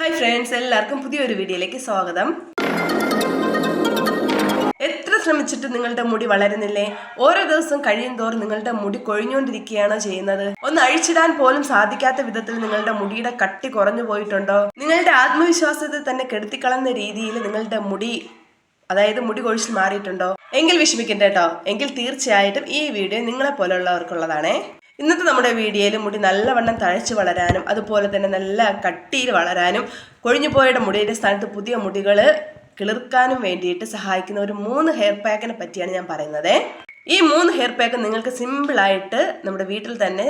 Hi friends എല്ലാവർക്കും പുതിയൊരു വീഡിയോയിലേക്ക് സ്വാഗതം. എത്ര ശ്രമിച്ചിട്ട് നിങ്ങളുടെ മുടി വളരുന്നില്ലേ? ഓരോ ദിവസം കഴിയും തോറും നിങ്ങളുടെ മുടി കൊഴിഞ്ഞുകൊണ്ടിരിക്കുകയാണോ ചെയ്യുന്നത്? ഒന്ന് അഴിച്ചിടാൻ പോലും സാധിക്കാത്ത വിധത്തിൽ നിങ്ങളുടെ മുടിയുടെ കട്ടി കുറഞ്ഞു പോയിട്ടുണ്ടോ? നിങ്ങളുടെ ആത്മവിശ്വാസത്തെ തന്നെ കെടുത്തിക്കളഞ്ഞ രീതിയിൽ നിങ്ങളുടെ മുടി അതായത് മുടി കൊഴിച്ചിൽ മാറിയിട്ടുണ്ടോ? എങ്കിൽ വിഷമിക്കണ്ട കേട്ടോ. എങ്കിൽ തീർച്ചയായിട്ടും ഈ വീഡിയോ നിങ്ങളെ പോലുള്ളവർക്കുള്ളതാണേ ഇന്നത്തെ നമ്മുടെ വീഡിയോയിൽ മുടി നല്ലവണ്ണം തഴച്ച് വളരാനും അതുപോലെ തന്നെ നല്ല കട്ടിയിൽ വളരാനും കൊഴിഞ്ഞുപോയുടെ മുടിയുടെ സ്ഥാനത്ത് പുതിയ മുടികൾ കിളിർക്കാനും വേണ്ടിയിട്ട് സഹായിക്കുന്ന ഒരു മൂന്ന് ഹെയർ പാക്കിനെ പറ്റിയാണ് ഞാൻ പറയുന്നത്. ഈ മൂന്ന് ഹെയർ പാക്ക് നിങ്ങൾക്ക് സിമ്പിളായിട്ട് നമ്മുടെ വീട്ടിൽ തന്നെ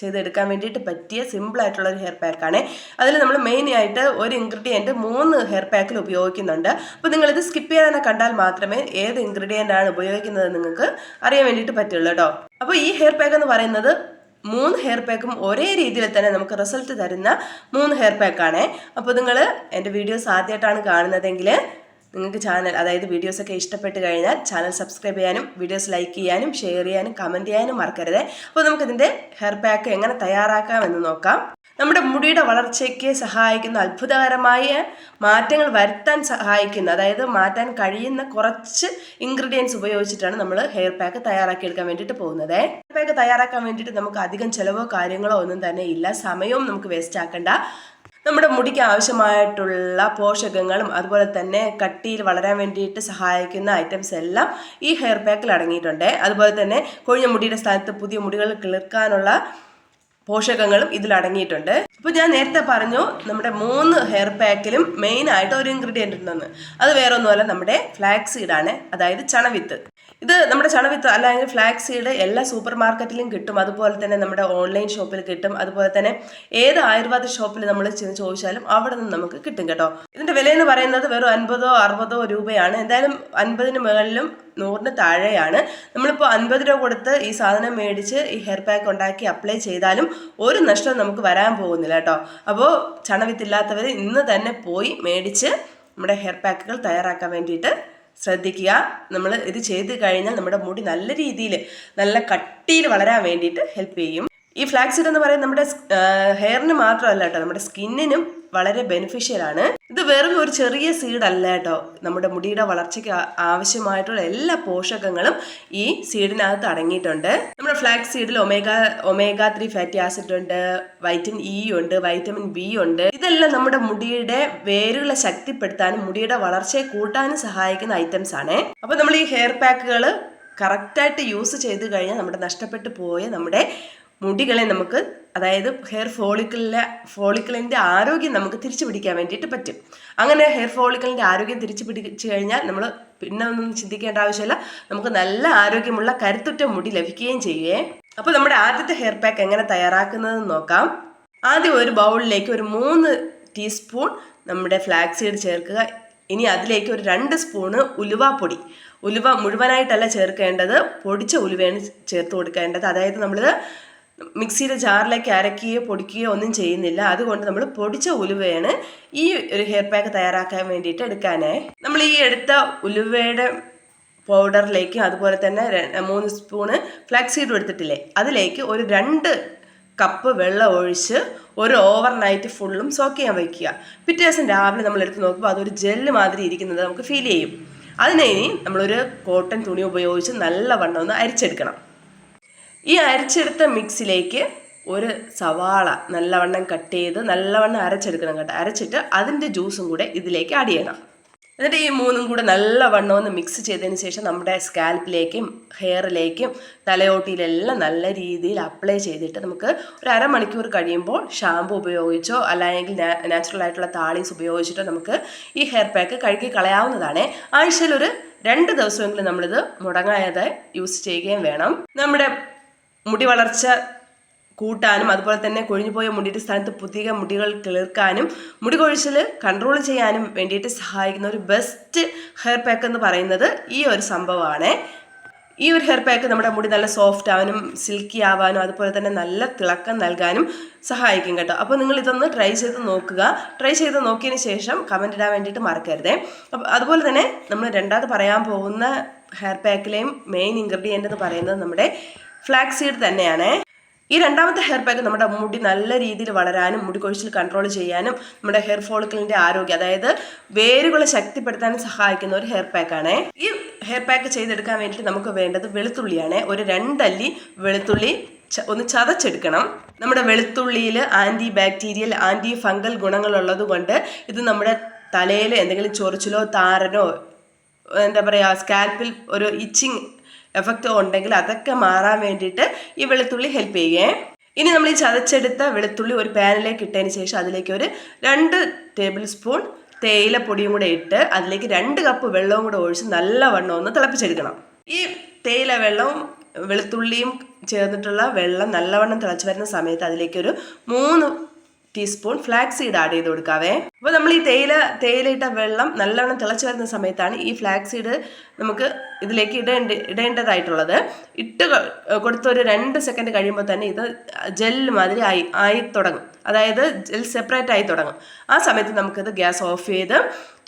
ചെയ്തെടുക്കാൻ വേണ്ടിയിട്ട് പറ്റിയ സിമ്പിൾ ആയിട്ടുള്ള ഒരു ഹെയർ പാക്കാണ് അതിൽ നമ്മൾ മെയിൻ ആയിട്ട് ഒരു ഇൻഗ്രീഡിയന്റ് മൂന്ന് ഹെയർ പാക്കിൽ ഉപയോഗിക്കുന്നുണ്ട്. അപ്പോൾ നിങ്ങളിത് സ്കിപ്പ് ചെയ്യാതെ കണ്ടാൽ മാത്രമേ ഏത് ഇൻഗ്രീഡിയന്റ് ആണ് ഉപയോഗിക്കുന്നത് നിങ്ങൾക്ക് അറിയാൻ വേണ്ടിയിട്ട് പറ്റുള്ളൂ കേട്ടോ അപ്പോൾ ഈ ഹെയർ പാക്ക് എന്ന് പറയുന്നത് മൂന്ന് ഹെയർ പാക്കും ഒരേ രീതിയിൽ തന്നെ നമുക്ക് റിസൾട്ട് തരുന്ന മൂന്ന് ഹെയർ പാക്കാണ് അപ്പോൾ നിങ്ങൾ എന്റെ വീഡിയോസ് ആദ്യമായിട്ടാണ് കാണുന്നതെങ്കിൽ നിങ്ങൾക്ക് ചാനൽ അതായത് വീഡിയോസൊക്കെ ഇഷ്ടപ്പെട്ട് കഴിഞ്ഞാൽ ചാനൽ സബ്സ്ക്രൈബ് ചെയ്യാനും വീഡിയോസ് ലൈക്ക് ചെയ്യാനും ഷെയർ ചെയ്യാനും കമന്റ് ചെയ്യാനും മറക്കരുത്. അപ്പോൾ നമുക്കിതിന്റെ ഹെയർ പാക്ക് എങ്ങനെ തയ്യാറാക്കാമെന്ന് നോക്കാം. നമ്മുടെ മുടിയുടെ വളർച്ചയ്ക്ക് സഹായിക്കുന്ന അത്ഭുതകരമായ മാറ്റങ്ങൾ വരുത്താൻ സഹായിക്കുന്ന അതായത് മാറ്റാൻ കഴിയുന്ന കുറച്ച് ഇൻഗ്രീഡിയൻസ് ഉപയോഗിച്ചിട്ടാണ് നമ്മൾ ഹെയർ പാക്ക് തയ്യാറാക്കിയെടുക്കാൻ വേണ്ടിയിട്ട് പോകുന്നത്. ഹെയർ പാക്ക് തയ്യാറാക്കാൻ വേണ്ടിയിട്ട് നമുക്ക് അധികം ചിലവോ കാര്യങ്ങളോ ഒന്നും തന്നെ ഇല്ല. സമയവും നമുക്ക് വേസ്റ്റ് ആക്കണ്ട. നമ്മുടെ മുടിക്ക് ആവശ്യമായിട്ടുള്ള പോഷകങ്ങളും അതുപോലെ തന്നെ കട്ടിയിൽ വളരാൻ വേണ്ടിയിട്ട് സഹായിക്കുന്ന ഐറ്റംസ് എല്ലാം ഈ ഹെയർ പാക്കിൽ അടങ്ങിയിട്ടുണ്ട്. അതുപോലെ തന്നെ കൊഴിഞ്ഞ മുടിയുടെ സ്ഥാനത്ത് പുതിയ മുടികൾ കിളിർക്കാനുള്ള പോഷകങ്ങളും ഇതിൽ അടങ്ങിയിട്ടുണ്ട്. അപ്പോൾ ഞാൻ നേരത്തെ പറഞ്ഞു നമ്മുടെ മൂന്ന് ഹെയർ പാക്കിലും മെയിൻ ആയിട്ട് ഒരു ഇൻഗ്രീഡിയന്റ് ഉണ്ടെന്ന്. അത് വേറെ ഒന്നുമല്ല നമ്മുടെ ഫ്ലാക്സ് സീഡാണ് അതായത് ചണവിത്ത് ഇത് നമ്മുടെ ചണവിത്ത് അല്ലെങ്കിൽ ഫ്ലാക്സ് സീഡ് എല്ലാ സൂപ്പർ മാർക്കറ്റിലും കിട്ടും. അതുപോലെ തന്നെ നമ്മുടെ ഓൺലൈൻ ഷോപ്പിൽ കിട്ടും. അതുപോലെ തന്നെ ഏത് ആയുർവേദ ഷോപ്പിൽ നമ്മൾ ചെന്ന് ചോദിച്ചാലും അവിടെ നിന്ന് നമുക്ക് കിട്ടും കേട്ടോ. ഇതിന്റെ വില എന്ന് പറയുന്നത് വെറും അൻപതോ അറുപതോ രൂപയാണ്. എന്തായാലും അൻപതിന് മുകളിലും നൂറിന് താഴെയാണ്. നമ്മളിപ്പോൾ അൻപത് രൂപ കൊടുത്ത് ഈ സാധനം മേടിച്ച് ഈ ഹെയർ പാക്ക് ഉണ്ടാക്കി അപ്ലൈ ചെയ്താലും ഒരു നഷ്ടം നമുക്ക് വരാൻ പോകുന്നില്ല കേട്ടോ. അപ്പോൾ ചണവിത്തില്ലാത്തവർ ഇന്ന് തന്നെ പോയി മേടിച്ച് നമ്മുടെ ഹെയർ പാക്കുകൾ തയ്യാറാക്കാൻ വേണ്ടിയിട്ട് ശ്രദ്ധിക്കുക. നമ്മൾ ഇത് ചെയ്ത് കഴിഞ്ഞാൽ നമ്മുടെ മുടി നല്ല രീതിയിൽ നല്ല കട്ടിയിൽ വളരാൻ വേണ്ടിയിട്ട് ഹെൽപ്പ് ചെയ്യും. ഈ ഫ്ലാക്സിഡ് എന്ന് പറയുന്നത് നമ്മുടെ ഹെയറിന് മാത്രമല്ല കേട്ടോ നമ്മുടെ സ്കിന്നിനും വളരെ ബെനിഫിഷ്യൽ ആണ്. ഇത് വെറും ഒരു ചെറിയ സീഡ് അല്ല കേട്ടോ. നമ്മുടെ മുടിയുടെ വളർച്ചയ്ക്ക് ആവശ്യമായിട്ടുള്ള എല്ലാ പോഷകങ്ങളും ഈ സീഡിനകത്ത് അടങ്ങിയിട്ടുണ്ട്. നമ്മുടെ flax സീഡിൽ omega omega three fatty acid ഉണ്ട് വൈറ്റമിൻ ഇ ഉണ്ട് വൈറ്റമിൻ ബി ഉണ്ട്. ഇതെല്ലാം നമ്മുടെ മുടിയുടെ വേരുകളെ ശക്തിപ്പെടുത്താനും മുടിയുടെ വളർച്ചയെ കൂട്ടാനും സഹായിക്കുന്ന ഐറ്റംസ് ആണ്. അപ്പൊ നമ്മൾ ഈ ഹെയർ പാക്കുകൾ കറക്റ്റായിട്ട് യൂസ് ചെയ്ത് കഴിഞ്ഞാൽ നമ്മുടെ നഷ്ടപ്പെട്ടു പോയ നമ്മുടെ മുടികളെ നമുക്ക് അതായത് ഹെയർ ഫോളിക്കിളിലെ ഫോളിക്കിളിന്റെ ആരോഗ്യം നമുക്ക് തിരിച്ചു പിടിക്കാൻ വേണ്ടിയിട്ട് പറ്റും. അങ്ങനെ ഹെയർ ഫോളിക്കിളിന്റെ ആരോഗ്യം തിരിച്ചു പിടിച്ചു കഴിഞ്ഞാൽ നമ്മൾ പിന്നെ ഒന്നും ചിന്തിക്കേണ്ട ആവശ്യമില്ല. നമുക്ക് നല്ല ആരോഗ്യമുള്ള കരുത്തുറ്റ മുടി ലഭിക്കുകയും ചെയ്യേ അപ്പോൾ നമ്മുടെ ആദ്യത്തെ ഹെയർ പാക്ക് എങ്ങനെ തയ്യാറാക്കുന്നതെന്ന് നോക്കാം. ആദ്യം ഒരു ബൗളിലേക്ക് ഒരു മൂന്ന് ടീസ്പൂൺ നമ്മുടെ ഫ്ലാക്സ് സീഡ് ചേർക്കുക. ഇനി അതിലേക്ക് ഒരു രണ്ട് സ്പൂണ് ഉലുവാപ്പൊടി ഉലുവ മുഴുവനായിട്ടല്ല ചേർക്കേണ്ടത് പൊടിച്ച ഉലുവയാണ് ചേർത്ത് കൊടുക്കേണ്ടത്. അതായത് നമ്മൾ മിക്സിയുടെ ജാറിലേക്ക് അരക്കുകയോ പൊടിക്കുകയോ ഒന്നും ചെയ്യുന്നില്ല. അതുകൊണ്ട് നമ്മൾ പൊടിച്ച ഉലുവയാണ് ഈ ഒരു ഹെയർ പാക്ക് തയ്യാറാക്കാൻ വേണ്ടിയിട്ട് എടുക്കാനായി നമ്മൾ ഈ എടുത്ത ഉലുവയുടെ പൗഡറിലേക്കും അതുപോലെ തന്നെ മൂന്ന് സ്പൂണ് ഫ്ലാക്സ് സീഡും എടുത്തിട്ടില്ലേ? അതിലേക്ക് ഒരു രണ്ട് കപ്പ് വെള്ളം ഒഴിച്ച് ഒരു ഓവർ നൈറ്റ് ഫുള്ളും സോക്ക് ചെയ്യാൻ വയ്ക്കുക പിറ്റേ ദിവസം രാവിലെ നമ്മൾ എടുത്ത് നോക്കുമ്പോൾ അതൊരു ജെല്ല് മാതിരി ഇരിക്കുന്നത് നമുക്ക് ഫീൽ ചെയ്യും. അതിനെ ഇനി നമ്മളൊരു കോട്ടൺ തുണി ഉപയോഗിച്ച് നല്ലവണ്ണം ഒന്ന് അരിച്ചെടുക്കണം. ഈ അരച്ചെടുത്ത മിക്സിലേക്ക് ഒരു സവാള നല്ലവണ്ണം കട്ട് ചെയ്ത് നല്ലവണ്ണം അരച്ചെടുക്കണം കേട്ടോ. അരച്ചിട്ട് അതിന്റെ ജ്യൂസും കൂടെ ഇതിലേക്ക് ആഡ് ചെയ്യണം. എന്നിട്ട് ഈ മൂന്നും കൂടെ നല്ലവണ്ണം ഒന്ന് മിക്സ് ചെയ്തതിന് ശേഷം നമ്മുടെ സ്കാൽപ്പിലേക്കും ഹെയറിലേക്കും തലയോട്ടിയിലെല്ലാം നല്ല രീതിയിൽ അപ്ലൈ ചെയ്തിട്ട് നമുക്ക് ഒരു അരമണിക്കൂർ കഴിയുമ്പോൾ ഷാമ്പു ഉപയോഗിച്ചോ അല്ലെങ്കിൽ നാച്ചുറൽ ആയിട്ടുള്ള താളീസ് ഉപയോഗിച്ചിട്ടോ നമുക്ക് ഈ ഹെയർ പാക്ക് കഴുകി കളയാവുന്നതാണ്. ആഴ്ചയിൽ ഒരു രണ്ട് ദിവസമെങ്കിലും നമ്മളിത് മുടങ്ങാതെ യൂസ് ചെയ്യുകയും വേണം. നമ്മുടെ മുടി വളർച്ച കൂട്ടാനും അതുപോലെ തന്നെ കൊഴിഞ്ഞുപോയ മുടിയുടെ സ്ഥാനത്ത് പുതിയ മുടികൾ കിളിർക്കാനും മുടി കൊഴിച്ചിൽ കൺട്രോൾ ചെയ്യാനും വേണ്ടിയിട്ട് സഹായിക്കുന്ന ഒരു ബെസ്റ്റ് ഹെയർ പാക്ക് എന്ന് പറയുന്നത് ഈ ഒരു സംഭവമാണ്. ഈ ഒരു ഹെയർ പാക്ക് നമ്മുടെ മുടി നല്ല സോഫ്റ്റ് ആവാനും സിൽക്കി ആവാനും അതുപോലെ തന്നെ നല്ല തിളക്കം നൽകാനും സഹായിക്കും കേട്ടോ. അപ്പോൾ നിങ്ങൾ ഇതൊന്ന് ട്രൈ ചെയ്ത് നോക്കുക. ട്രൈ ചെയ്ത് നോക്കിയതിന് ശേഷം കമന്റ് ഇടാൻ വേണ്ടിയിട്ട് മറക്കരുതേ. അപ്പോൾ അതുപോലെ തന്നെ നമ്മൾ രണ്ടാമത് പറയാൻ പോകുന്ന ഹെയർ പാക്കിലെയും മെയിൻ ഇൻഗ്രീഡിയന്റ് എന്ന് പറയുന്നത് നമ്മുടെ ഫ്ലാക്സ് സീഡ് തന്നെയാണ്. ഈ രണ്ടാമത്തെ ഹെയർ പാക്ക് നമ്മുടെ മുടി നല്ല രീതിയിൽ വളരാനും മുടി കൊഴിച്ചിൽ കൺട്രോൾ ചെയ്യാനും നമ്മുടെ ഹെയർ ഫോളിക്കിളിന്റെ ആരോഗ്യം അതായത് വേരുകൾ ശക്തിപ്പെടുത്താനും സഹായിക്കുന്ന ഒരു ഹെയർ പാക്കാണ് ഈ ഹെയർ പാക്ക് ചെയ്തെടുക്കാൻ വേണ്ടിയിട്ട് നമുക്ക് വേണ്ടത് വെളുത്തുള്ളിയാണ്. ഒരു രണ്ടല്ലി വെളുത്തുള്ളി ഒന്ന് ചതച്ചെടുക്കണം. നമ്മുടെ വെളുത്തുള്ളിയിൽ ആന്റി ബാക്ടീരിയൽ ആന്റി ഫംഗൽ ഗുണങ്ങളുള്ളത് കൊണ്ട് ഇത് നമ്മുടെ തലയിൽ എന്തെങ്കിലും ചൊറിച്ചിലോ താരനോ എന്താ പറയുക സ്കാൽപ്പിൽ ഒരു ഇച്ചിങ് എഫക്റ്റ് ഉണ്ടെങ്കിൽ അതൊക്കെ മാറാൻ വേണ്ടിയിട്ട് ഈ വെളുത്തുള്ളി ഹെൽപ്പ് ചെയ്യേ. ഇനി നമ്മൾ ഈ ചതച്ചെടുത്ത വെളുത്തുള്ളി ഒരു പാനിലേക്ക് ഇട്ടതിന് ശേഷം അതിലേക്ക് ഒരു രണ്ട് ടേബിൾ സ്പൂൺ തേയിലപ്പൊടിയും കൂടെ ഇട്ട് അതിലേക്ക് രണ്ട് കപ്പ് വെള്ളവും കൂടെ ഒഴിച്ച് നല്ലവണ്ണം ഒന്ന് തിളപ്പിച്ചെടുക്കണം. ഈ തേയില വെള്ളവും വെളുത്തുള്ളിയും ചേർന്നിട്ടുള്ള വെള്ളം നല്ലവണ്ണം തിളച്ച് വരുന്ന സമയത്ത് അതിലേക്ക് ഒരു മൂന്ന് ടീസ്പൂൺ ഫ്ലാക്സ് സീഡ് ആഡ് ചെയ്ത് കൊടുക്കാവേ. അപ്പോൾ നമ്മൾ ഈ തേയില തേയിലയിട്ട വെള്ളം നല്ലവണ്ണം തിളച്ച് വരുന്ന സമയത്താണ് ഈ ഫ്ലാക്സ് സീഡ് നമുക്ക് ഇതിലേക്ക് ഇടേണ്ട ഇടേണ്ടതായിട്ടുള്ളത്. ഇട്ട് കൊടുത്തൊരു രണ്ട് സെക്കൻഡ് കഴിയുമ്പോൾ തന്നെ ഇത് ജെല്ല് മാതിരി ആയി ആയി തുടങ്ങും. അതായത് ജെൽ സെപ്പറേറ്റ് ആയി തുടങ്ങും. ആ സമയത്ത് നമുക്കിത് ഗ്യാസ് ഓഫ് ചെയ്ത്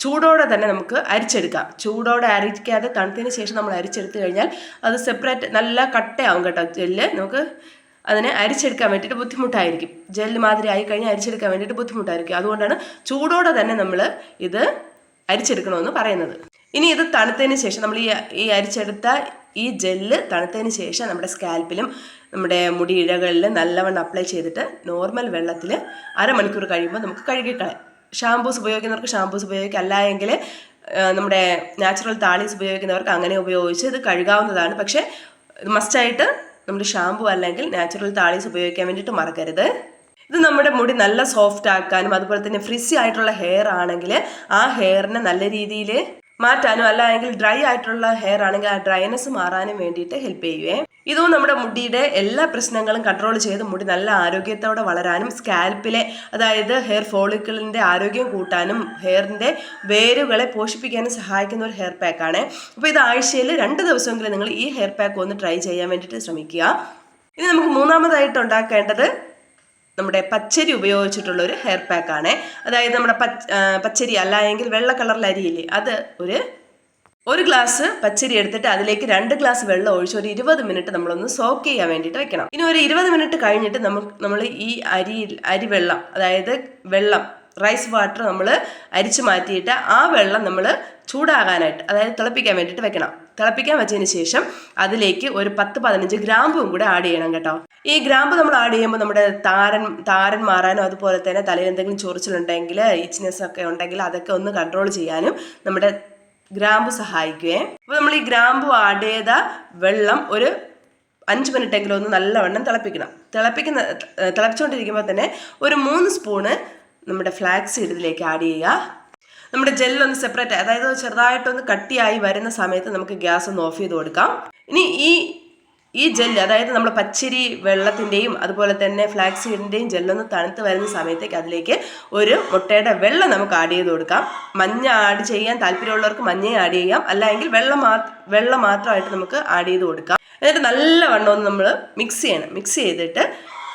ചൂടോടെ തന്നെ നമുക്ക് അരിച്ചെടുക്കാം. ചൂടോടെ അരിക്കാതെ തണുത്തതിന് ശേഷം നമ്മൾ അരിച്ചെടുത്ത് കഴിഞ്ഞാൽ അത് സെപ്പറേറ്റ് നല്ല കട്ടയാവും കേട്ടോ ജെല്ല് നമുക്ക് അതിനെ അരിച്ചെടുക്കാൻ വേണ്ടിയിട്ട് ബുദ്ധിമുട്ടായിരിക്കും. ജെല്ല് മാതിരി ആയി കഴിഞ്ഞാൽ അരിച്ചെടുക്കാൻ വേണ്ടിയിട്ട് ബുദ്ധിമുട്ടായിരിക്കും. അതുകൊണ്ടാണ് ചൂടോടെ തന്നെ നമ്മൾ ഇത് അരിച്ചെടുക്കണമെന്ന് പറയുന്നത്. ഇനി ഇത് തണുത്തതിന് ശേഷം നമ്മൾ ഈ ഈ അരിച്ചെടുത്ത ഈ ജെല്ല് തണുത്തതിന് ശേഷം നമ്മുടെ സ്കാൽപ്പിലും നമ്മുടെ മുടി ഇഴകളിൽ നല്ലവണ്ണം അപ്ലൈ ചെയ്തിട്ട് നോർമൽ വെള്ളത്തിൽ അരമണിക്കൂർ കഴിയുമ്പോൾ നമുക്ക് കഴുകിക്കളയാം. ഷാമ്പൂസ് ഉപയോഗിക്കുന്നവർക്ക് ഷാമ്പൂസ് ഉപയോഗിക്കാം. അല്ലായെങ്കിൽ നമ്മുടെ നാച്ചുറൽ താളീസ് ഉപയോഗിക്കുന്നവർക്ക് അങ്ങനെ ഉപയോഗിച്ച് ഇത് കഴുകാവുന്നതാണ്. പക്ഷേ മസ്റ്റായിട്ട് നമ്മൾ ഷാമ്പു അല്ലെങ്കിൽ നാച്ചുറൽ താളീസ് ഉപയോഗിക്കാൻ വേണ്ടിയിട്ട് മറക്കരുത്. ഇത് നമ്മുടെ മുടി നല്ല സോഫ്റ്റ് ആക്കാനും അതുപോലെ തന്നെ ഫ്രിസി ആയിട്ടുള്ള ഹെയർ ആണെങ്കിൽ ആ ഹെയറിനെ നല്ല രീതിയിൽ മാറ്റാനും അല്ല എങ്കിൽ ഡ്രൈ ആയിട്ടുള്ള ഹെയർ ആണെങ്കിൽ ആ ഡ്രൈനെസ് മാറാനും വേണ്ടിയിട്ട് ഹെൽപ്പ് ചെയ്യുവേ. ഇതും നമ്മുടെ മുടിയുടെ എല്ലാ പ്രശ്നങ്ങളും കൺട്രോൾ ചെയ്ത് മുടി നല്ല ആരോഗ്യത്തോടെ വളരാനും സ്കാൽപ്പിലെ അതായത് ഹെയർ ഫോളിക്കിളിന്റെ ആരോഗ്യം കൂട്ടാനും ഹെയറിന്റെ വേരുകളെ പോഷിപ്പിക്കാനും സഹായിക്കുന്ന ഒരു ഹെയർ പാക്കാണ് അപ്പോൾ ഇത് ആഴ്ചയിൽ രണ്ട് ദിവസമെങ്കിലും നിങ്ങൾ ഈ ഹെയർ പാക്ക് ഒന്ന് ട്രൈ ചെയ്യാൻ വേണ്ടിയിട്ട് ശ്രമിക്കുക. ഇനി നമുക്ക് മൂന്നാമതായിട്ട് ഉണ്ടാക്കേണ്ടത് നമ്മുടെ പച്ചരി ഉപയോഗിച്ചിട്ടുള്ള ഒരു ഹെയർ പാക്ക് പാക്കാണ് അതായത് നമ്മുടെ പച്ചരി അല്ല എങ്കിൽ വെള്ള കളറിൽ അരിയില്ലേ അത് ഒരു ഒരു ഗ്ലാസ് പച്ചരി എടുത്തിട്ട് അതിലേക്ക് രണ്ട് ഗ്ലാസ് വെള്ളം ഒഴിച്ച് ഒരു ഇരുപത് മിനിറ്റ് നമ്മളൊന്ന് സോക്ക് ചെയ്യാൻ വേണ്ടിയിട്ട് വെക്കണം. ഇനി ഒരു ഇരുപത് മിനിറ്റ് കഴിഞ്ഞിട്ട് നമുക്ക് നമ്മൾ ഈ അരി അരി വെള്ളം അതായത് വെള്ളം റൈസ് വാട്ടർ നമ്മൾ അരിച്ചു മാറ്റിയിട്ട് ആ വെള്ളം നമ്മൾ ചൂടാകാനായിട്ട് അതായത് തിളപ്പിക്കാൻ വേണ്ടിയിട്ട് വെക്കണം. തിളപ്പിക്കാൻ വെച്ചതിന് ശേഷം അതിലേക്ക് ഒരു പത്ത് പതിനഞ്ച് ഗ്രാമ്പും കൂടെ ആഡ് ചെയ്യണം കേട്ടോ. ഈ ഗ്രാമ്പ് നമ്മൾ ആഡ് ചെയ്യുമ്പോൾ നമ്മുടെ താരൻ താരൻ മാറാനോ അതുപോലെ തന്നെ തലയിൽ എന്തെങ്കിലും ചൊറിച്ചിലുണ്ടെങ്കിൽ ഇച്ച്നെസ് ഒക്കെ ഉണ്ടെങ്കിൽ അതൊക്കെ ഒന്ന് കൺട്രോൾ ചെയ്യാനും നമ്മുടെ ഗ്രാമ്പ് സഹായിക്കുകയും. അപ്പോൾ നമ്മൾ ഈ ഗ്രാമ്പ് ആഡ് ചെയ്ത വെള്ളം ഒരു അഞ്ച് മിനിറ്റ് എങ്കിലും ഒന്ന് നല്ലവണ്ണം തിളപ്പിക്കണം. തിളപ്പിക്കുന്ന തിളപ്പിച്ചുകൊണ്ടിരിക്കുമ്പോൾ തന്നെ ഒരു മൂന്ന് സ്പൂണ് നമ്മുടെ ഫ്ലാക്സ് ഇതിലേക്ക് ആഡ് ചെയ്യുക. നമ്മുടെ ജെല്ലൊന്ന് സെപ്പറേറ്റ് അതായത് ചെറുതായിട്ടൊന്ന് കട്ടിയായി വരുന്ന സമയത്ത് നമുക്ക് ഗ്യാസ് ഒന്ന് ഓഫ് ചെയ്ത് കൊടുക്കാം. ഇനി ഈ ഈ ജെല്ല് അതായത് നമ്മൾ പച്ചരി വെള്ളത്തിന്റെയും അതുപോലെ തന്നെ ഫ്ലാക്സ് സീഡിന്റെയും ജെല്ലൊന്ന് തണുത്ത് വരുന്ന സമയത്തേക്ക് അതിലേക്ക് ഒരു മുട്ടയുടെ വെള്ളം നമുക്ക് ആഡ് ചെയ്ത് കൊടുക്കാം. മഞ്ഞ ആഡ് ചെയ്യാൻ താല്പര്യമുള്ളവർക്ക് മഞ്ഞയും ആഡ് ചെയ്യാം. അല്ലെങ്കിൽ വെള്ളം വെള്ളം മാത്രമായിട്ട് നമുക്ക് ആഡ് ചെയ്ത് കൊടുക്കാം. എന്നിട്ട് നല്ലവണ്ണം ഒന്ന് നമ്മൾ മിക്സ് ചെയ്യണം. മിക്സ് ചെയ്തിട്ട്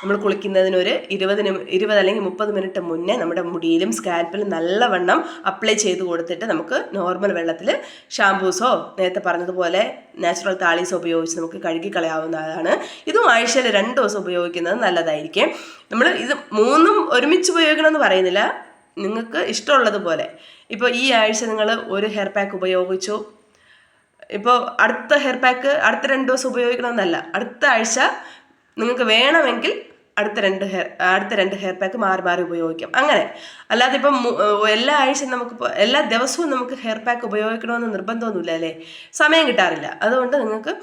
നമ്മൾ കുളിക്കുന്നതിന് ഒരു ഇരുപതിന് ഇരുപത് അല്ലെങ്കിൽ മുപ്പത് മിനിറ്റ് മുന്നേ നമ്മുടെ മുടിയിലും സ്കാൽപ്പിലും നല്ലവണ്ണം അപ്ലൈ ചെയ്ത് കൊടുത്തിട്ട് നമുക്ക് നോർമൽ വെള്ളത്തിൽ ഷാംപൂസോ നേരത്തെ പറഞ്ഞതുപോലെ നാച്ചുറൽ താളീസോ ഉപയോഗിച്ച് നമുക്ക് കഴുകി കളയാവുന്നതാണ്. ഇതും ആഴ്ചയിൽ രണ്ട് ദിവസം ഉപയോഗിക്കുന്നത് നല്ലതായിരിക്കും. നമ്മൾ ഇത് മൂന്നും ഒരുമിച്ച് ഉപയോഗിക്കണമെന്ന് പറയുന്നില്ല. നിങ്ങൾക്ക് ഇഷ്ടമുള്ളതുപോലെ. ഇപ്പോൾ ഈ ആഴ്ച നിങ്ങൾ ഒരു ഹെയർ പാക്ക് ഉപയോഗിച്ചു. ഇപ്പോൾ അടുത്ത ഹെയർ പാക്ക് അടുത്ത രണ്ട് ദിവസം ഉപയോഗിക്കണമെന്നല്ല. അടുത്ത ആഴ്ച നിങ്ങൾക്ക് വേണമെങ്കിൽ അടുത്ത രണ്ട് ഹെയർ അടുത്ത രണ്ട് ഹെയർ പാക്ക് മാറി മാറി ഉപയോഗിക്കാം. അങ്ങനെ. അല്ലാതെ ഇപ്പം എല്ലാ ആഴ്ചയും നമുക്ക് എല്ലാ ദിവസവും നമുക്ക് ഹെയർ പാക്ക് ഉപയോഗിക്കണമെന്ന് നിർബന്ധമൊന്നുമില്ല അല്ലേ? സമയം കിട്ടാറില്ല. അതുകൊണ്ട് നിങ്ങൾക്ക്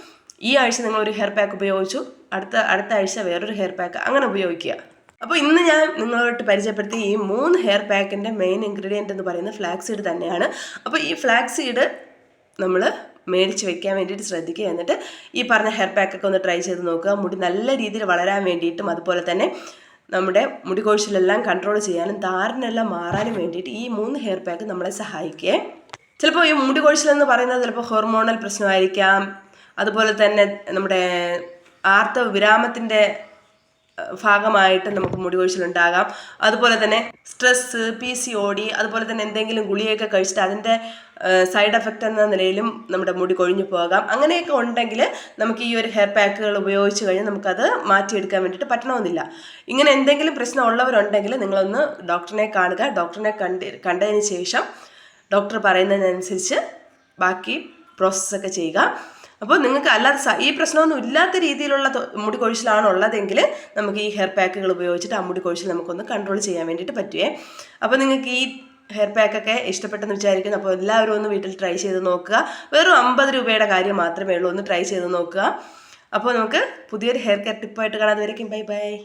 ഈ ആഴ്ച നിങ്ങൾ ഒരു ഹെയർ പാക്ക് ഉപയോഗിച്ചു അടുത്ത അടുത്ത ആഴ്ച വേറൊരു ഹെയർ പാക്ക് അങ്ങനെ ഉപയോഗിക്കുക. അപ്പോൾ ഇന്ന് ഞാൻ നിങ്ങളോട്ട് പരിചയപ്പെടുത്തി ഈ മൂന്ന് ഹെയർ പാക്കിന്റെ മെയിൻ ഇൻഗ്രീഡിയന്റ് എന്ന് പറയുന്നത് ഫ്ലാക്സീഡ് സീഡ് തന്നെയാണ്. അപ്പോൾ ഈ ഫ്ലാക്സീഡ് സീഡ് നമ്മൾ മേടിച്ച് വെക്കാൻ വേണ്ടിയിട്ട് ശ്രദ്ധിക്കുക. എന്നിട്ട് ഈ പറഞ്ഞ ഹെയർ പാക്കൊക്കെ ഒന്ന് ട്രൈ ചെയ്ത് നോക്കുക. മുടി നല്ല രീതിയിൽ വളരാൻ വേണ്ടിയിട്ടും അതുപോലെ തന്നെ നമ്മുടെ മുടി കൊഴിച്ചിലെല്ലാം കൺട്രോൾ ചെയ്യാനും താരനെല്ലാം മാറാനും വേണ്ടിയിട്ട് ഈ മൂന്ന് ഹെയർ പാക്ക് നമ്മളെ സഹായിക്കേ. ചിലപ്പോൾ ഈ മുടി കൊഴിച്ചിലെന്ന് പറയുന്നത് ചിലപ്പോൾ ഹോർമോണൽ പ്രശ്നമായിരിക്കാം. അതുപോലെ തന്നെ നമ്മുടെ ആർത്തവ വിരാമത്തിന്റെ ഭാഗമായിട്ട് നമുക്ക് മുടി കൊഴിച്ചിലുണ്ടാകാം അതുപോലെ തന്നെ സ്ട്രെസ്സ് പി സി ഡി അതുപോലെ തന്നെ എന്തെങ്കിലും ഗുളിയൊക്കെ കഴിച്ചിട്ട് അതിന്റെ സൈഡ് എഫക്റ്റ് എന്ന നിലയിലും നമ്മുടെ മുടി കൊഴിഞ്ഞു പോകാം. അങ്ങനെയൊക്കെ ഉണ്ടെങ്കിൽ നമുക്ക് ഈ ഒരു ഹെയർ പാക്കുകൾ ഉപയോഗിച്ച് കഴിഞ്ഞാൽ നമുക്കത് മാറ്റിയെടുക്കാൻ വേണ്ടിയിട്ട് പറ്റണമെന്നില്ല. ഇങ്ങനെ എന്തെങ്കിലും പ്രശ്നം ഉള്ളവരുണ്ടെങ്കിൽ നിങ്ങളൊന്ന് ഡോക്ടറിനെ കാണുക. ഡോക്ടറിനെ കണ്ട് കണ്ടതിന് ശേഷം ഡോക്ടർ പറയുന്നതിനനുസരിച്ച് ബാക്കി പ്രോസസ്സൊക്കെ ചെയ്യുക. അപ്പോൾ നിങ്ങൾക്ക് അല്ലാതെ ഈ പ്രശ്നമൊന്നും ഇല്ലാത്ത രീതിയിലുള്ള മുടി കൊഴിച്ചിലാണ് ഉള്ളതെങ്കിൽ നമുക്ക് ഈ ഹെയർ പാക്കുകൾ ഉപയോഗിച്ചിട്ട് ആ മുടി കൊഴിച്ചിൽ നമുക്കൊന്ന് കൺട്രോൾ ചെയ്യാൻ വേണ്ടിയിട്ട് പറ്റുവേ. അപ്പോൾ നിങ്ങൾക്ക് ഈ ഹെയർ പാക്കൊക്കെ ഇഷ്ടപ്പെട്ടെന്ന് വിചാരിക്കുന്നു. അപ്പോൾ എല്ലാവരും ഒന്ന് വീട്ടിൽ ട്രൈ ചെയ്ത് നോക്കുക. വെറും അമ്പത് രൂപയുടെ കാര്യം മാത്രമേ ഉള്ളൂ. ഒന്ന് ട്രൈ ചെയ്ത് നോക്കുക. അപ്പോൾ നമുക്ക് പുതിയൊരു ഹെയർ കെയർ ടിപ്പായിട്ട് കാണാതെ വരയ്ക്കും ബൈ ബൈ